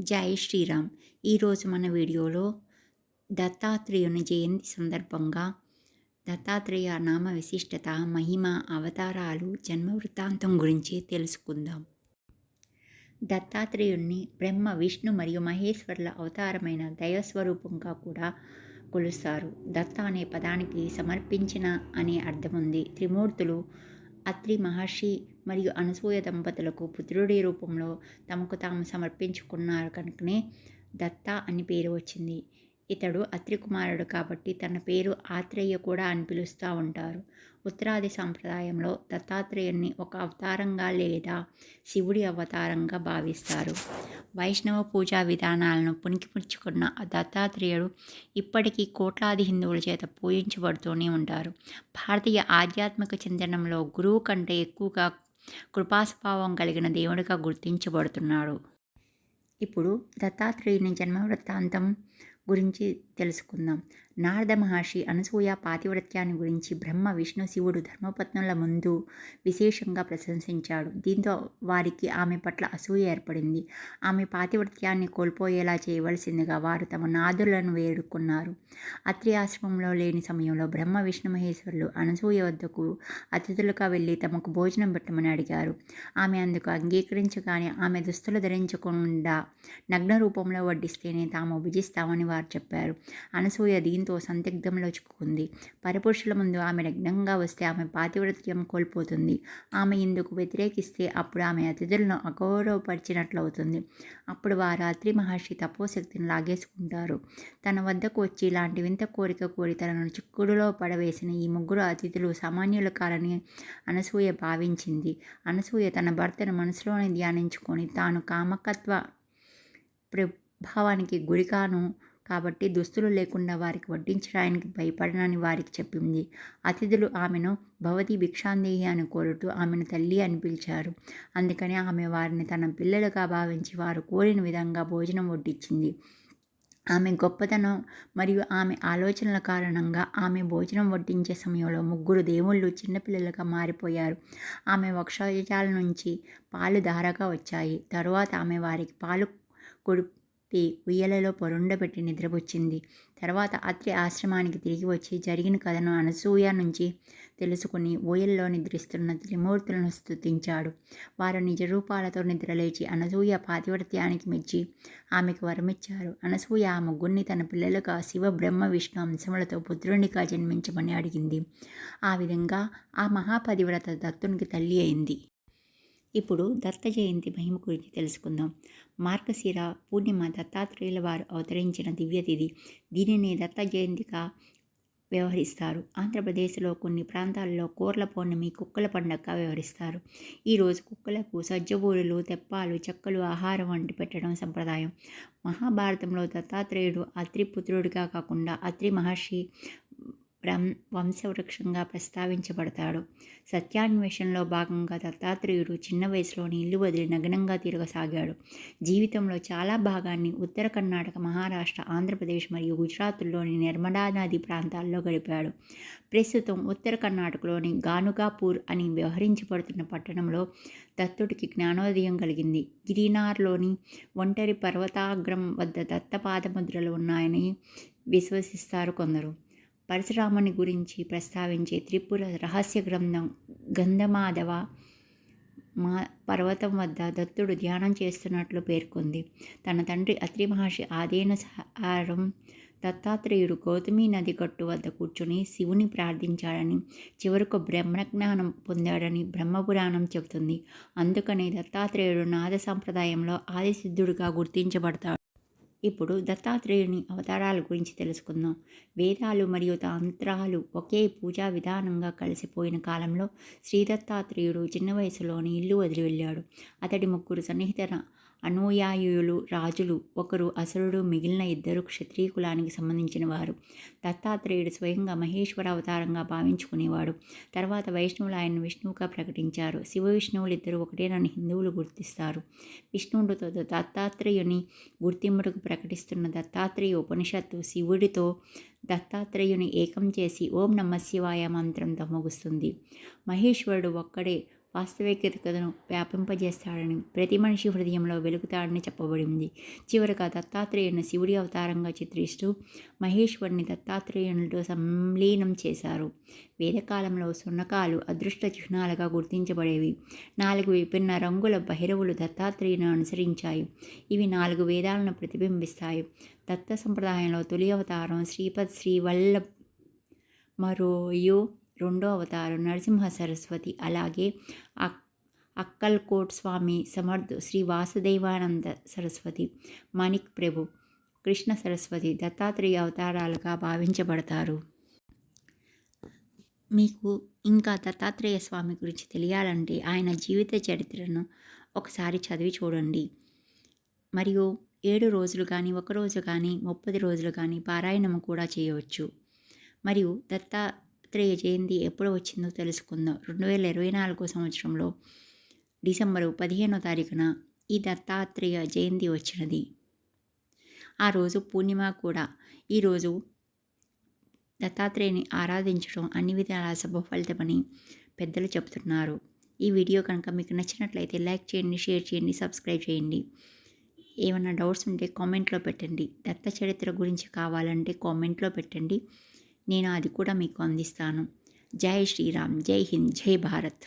జై శ్రీరామ్. ఈరోజు మన వీడియోలో దత్తాత్రేయుని జయంతి సందర్భంగా దత్తాత్రేయ నామ విశిష్టత మహిమ అవతారాలు జన్మ వృత్తాంతం గురించి తెలుసుకుందాం. దత్తాత్రేయుణ్ణి బ్రహ్మ విష్ణు మరియు మహేశ్వరుల అవతారమైన దైవస్వరూపంగా కూడా కొలుస్తారు. దత్త అనే పదానికి సమర్పించిన అనే అర్థం ఉంది త్రిమూర్తులు అత్రి మహర్షి మరియు అనసూయ దంపతులకు పుత్రుడి రూపంలో తమకు తాము సమర్పించుకున్నారు కనుకనే దత్త అని పేరు వచ్చింది. ఇతడు అత్రికుమారుడు కాబట్టి తన పేరు ఆత్రేయ కూడా అని పిలుస్తూ ఉంటారు. ఉత్తరాది సంప్రదాయంలో దత్తాత్రేయుని ఒక అవతారంగా లేదా శివుడి అవతారంగా భావిస్తారు. వైష్ణవ పూజా విధానాలను పుణికిపుచ్చుకున్న దత్తాత్రేయుడు ఇప్పటికీ కోట్లాది హిందువుల చేత పూజించబడుతూనే ఉంటారు. భారతీయ ఆధ్యాత్మిక చింతనంలో గురువు కంటే ఎక్కువగా కృపాస్వభావం కలిగిన దేవుడిగా గుర్తించబడుతున్నాడు. ఇప్పుడు దత్తాత్రేయుని జన్మ వృత్తాంతం గురించి తెలుసుకుందాం. నారద మహర్షి అనసూయ పాతివ్రత్యాన్ని గురించి బ్రహ్మ విష్ణు శివుడు ధర్మపత్నుల ముందు విశేషంగా ప్రశంసించాడు. దీంతో వారికి ఆమె పట్ల అసూయ ఏర్పడింది. ఆమె పాతివ్రత్యాన్ని కోల్పోయేలా చేయవలసిందిగా వారు తమ నాదులను వేడుకున్నారు. అత్రి ఆశ్రమంలో లేని సమయంలో బ్రహ్మ విష్ణు మహేశ్వరులు అనసూయ వద్దకు అతిథులుగా వెళ్ళి తమకు భోజనం పెట్టమని అడిగారు. ఆమె అందుకు అంగీకరించగానే ఆమె దుస్తులు ధరించకుండా నగ్న రూపంలో వడ్డిస్తేనే తాము భుజిస్తామని వారు చెప్పారు. అనసూయ దీంతో సందిగ్ధంలో చిక్కుకుంది పరపురుషుల ముందు ఆమె నగ్నంగా వస్తే ఆమె పాతివ్రత్యం కోల్పోతుంది. ఆమె ఇందుకు వ్యతిరేకిస్తే అప్పుడు ఆమె అతిథులను అగౌరవపరిచినట్లవుతుంది. అప్పుడు వారు రాత్రి మహర్షి తపోశక్తిని లాగేసుకుంటారు. తన వద్దకు వచ్చి ఇలాంటి వింత కోరిక కోరి తనను చిక్కుడులో పడవేసిన ఈ ముగ్గురు అతిథులు సామాన్యులు కారని అనసూయ భావించింది. అనసూయ తన భర్తను మనసులోనే ధ్యానించుకొని తాను కామకత్వ ప్రభావానికి గురికాను కాబట్టి దుస్తులు లేకుండా వారికి వడ్డించడానికి భయపడనని వారికి చెప్పింది. అతిథులు ఆమెను భవతి భిక్షాందేహి అని కోరుతూ ఆమెను తల్లి అని పిలిచారు. అందుకని ఆమె వారిని తన పిల్లలుగా భావించి వారు కోరిన విధంగా భోజనం వడ్డించింది. ఆమె గొప్పతనం మరియు ఆమె ఆలోచనల కారణంగా ఆమె భోజనం వడ్డించే సమయంలో ముగ్గురు దేవుళ్ళు చిన్నపిల్లలుగా మారిపోయారు. ఆమె వక్షాల నుంచి పాలు ధారగా వచ్చాయి. తరువాత ఆమె వారికి పాలు కొడు పి ఉయ్యలలో పొరుండబెట్టి నిద్రపుచ్చింది. తర్వాత అత్రి ఆశ్రమానికి తిరిగి వచ్చి జరిగిన కథను అనసూయ నుంచి తెలుసుకుని ఊయల్లో నిద్రిస్తున్న త్రిమూర్తులను స్థుతించాడు వారు నిజ రూపాలతో నిద్రలేచి అనసూయ పాతివ్రత్యానికి మెచ్చి ఆమెకు వరమిచ్చారు. అనసూయ ఆ ముగ్గురిని తన పిల్లలుగా శివ బ్రహ్మ విష్ణు అంశములతో పుత్రునిగా జన్మించమని అడిగింది. ఆ విధంగా ఆ మహాపతివ్రత దత్తునికి తల్లి అయింది. ఇప్పుడు దత్త జయంతి మహిమ గురించి తెలుసుకుందాం. మార్గశిర పూర్ణిమ దత్తాత్రేయుల వారు అవతరించిన దివ్యతిథి. దీనిని దత్త జయంతిగా వ్యవహరిస్తారు. ఆంధ్రప్రదేశ్లో కొన్ని ప్రాంతాల్లో కోర్ల పౌర్ణమి కుక్కల పండగగా వ్యవహరిస్తారు. ఈరోజు కుక్కలకు సజ్జబూరులు తెప్పాలు చెక్కలు ఆహారం వంటి పెట్టడం సంప్రదాయం. మహాభారతంలో దత్తాత్రేయుడు అత్రిపుత్రుడిగా కాకుండా అత్రి మహర్షి వంశవృక్షంగా ప్రస్తావించబడతాడు. సత్యాన్వేషణలో భాగంగా దత్తాత్రేయుడు చిన్న వయసులోని ఇల్లు వదిలి నగ్నంగా తిరగసాగాడు. జీవితంలో చాలా భాగాన్ని ఉత్తర కర్ణాటక మహారాష్ట్ర ఆంధ్రప్రదేశ్ మరియు గుజరాత్లోని నర్మదా నది ప్రాంతాల్లో గడిపాడు. ప్రస్తుతం ఉత్తర కర్ణాటకలోని గానుగాపూర్ అని వ్యవహరించబడుతున్న పట్టణంలో దత్తుడికి జ్ఞానోదయం కలిగింది. గిరినార్లోని ఒంటరి పర్వతాగ్రం వద్ద దత్తపాదముద్రలు ఉన్నాయని విశ్వసిస్తారు కొందరు. పరశురాముని గురించి ప్రస్తావించే త్రిపుర రహస్య గ్రంథం గంధమాధవ మా పర్వతం వద్ద దత్తుడు ధ్యానం చేస్తున్నట్లు పేర్కొంది. తన తండ్రి అత్రి మహర్షి సహారం దత్తాత్రేయుడు గౌతమి నది గట్టు వద్ద కూర్చుని శివుని ప్రార్థించాడని చివరకు బ్రహ్మజ్ఞానం పొందాడని బ్రహ్మపురాణం చెబుతుంది. అందుకనే దత్తాత్రేయుడు నాద సంప్రదాయంలో ఆదిసిద్ధుడిగా గుర్తించబడతాడు. ఇప్పుడు దత్తాత్రేయుని అవతారాల గురించి తెలుసుకుందాం. వేదాలు మరియు తంత్రాలు ఒకే పూజా విధానంగా కలిసిపోయిన కాలంలో శ్రీ దత్తాత్రేయుడు చిన్న వయసులోని ఇల్లు వదిలి వెళ్ళాడు. అతడి ముగ్గురు సన్నిహిత అనుయాయులు రాజులు ఒకరు అసురుడు మిగిలిన ఇద్దరు క్షత్రియ కులానికి సంబంధించిన వారు దత్తాత్రేయుడు స్వయంగా మహేశ్వర అవతారంగా భావించుకునేవాడు. తర్వాత వైష్ణవులు ఆయన విష్ణువుగా ప్రకటించారు. శివ విష్ణువులు ఇద్దరు ఒకటేనని హిందువులు గుర్తిస్తారు. విష్ణువుడితో దత్తాత్రేయుని గుర్తింపుకు ప్రకటిస్తున్న దత్తాత్రేయ ఉపనిషత్తు శివుడితో దత్తాత్రేయుని ఏకం చేసి ఓం నమ శివాయ మంత్రంతో ముగుస్తుంది మహేశ్వరుడు ఒక్కడే వాస్తవికతను వ్యాపింపజేస్తాడని ప్రతి మనిషి హృదయంలో వెలుగుతాడని చెప్పబడింది చివరగా దత్తాత్రేయుని శివుడి అవతారంగా చిత్రిస్తూ మహేశ్వరుని దత్తాత్రేయునితో సంలీనం చేశారు. వేదకాలంలో సున్నకాలు అదృష్ట చిహ్నాలుగా గుర్తించబడేవి. నాలుగు విభిన్న రంగుల బహిరవులు దత్తాత్రేయును అనుసరించాయి. ఇవి నాలుగు వేదాలను ప్రతిబింబిస్తాయి. దత్త సంప్రదాయంలో తొలి అవతారం శ్రీపద్ శ్రీవల్లభ్ మరోయు రెండో అవతారం నరసింహ సరస్వతి. అలాగే అక్కల్కోట్ స్వామి సమర్థ శ్రీ వాసుదేవానంద సరస్వతి మణిక్ ప్రభు కృష్ణ సరస్వతి దత్తాత్రేయ అవతారాలుగా భావించబడతారు. మీకు ఇంకా దత్తాత్రేయ స్వామి గురించి తెలియాలంటే ఆయన జీవిత చరిత్రను ఒకసారి చదివి చూడండి. మరియు ఏడు రోజులు కానీ ఒక రోజు కానీ ముప్పది రోజులు కానీ పారాయణము కూడా చేయవచ్చు. మరియు దత్తా దత్తాత్రేయ జయంతి ఎప్పుడు వచ్చిందో తెలుసుకుందాం. రెండు వేల ఇరవై నాలుగో సంవత్సరంలో డిసెంబరు పదిహేనో తారీఖున ఈ దత్తాత్రేయ జయంతి వచ్చినది. ఆ రోజు పూర్ణిమ కూడా. ఈరోజు దత్తాత్రేయుని ఆరాధించడం అన్ని విధాల శుభ ఫలితమని పెద్దలు చెబుతున్నారు. ఈ వీడియో కనుక మీకు నచ్చినట్లయితే లైక్ చేయండి షేర్ చేయండి సబ్స్క్రైబ్ చేయండి. ఏమైనా డౌట్స్ ఉంటే కామెంట్లో పెట్టండి. దత్త చరిత్ర గురించి కావాలంటే కామెంట్లో పెట్టండి. నేను అది కూడా మీకు అందిస్తాను. జై శ్రీరామ్. జై హింద్. జై భారత్.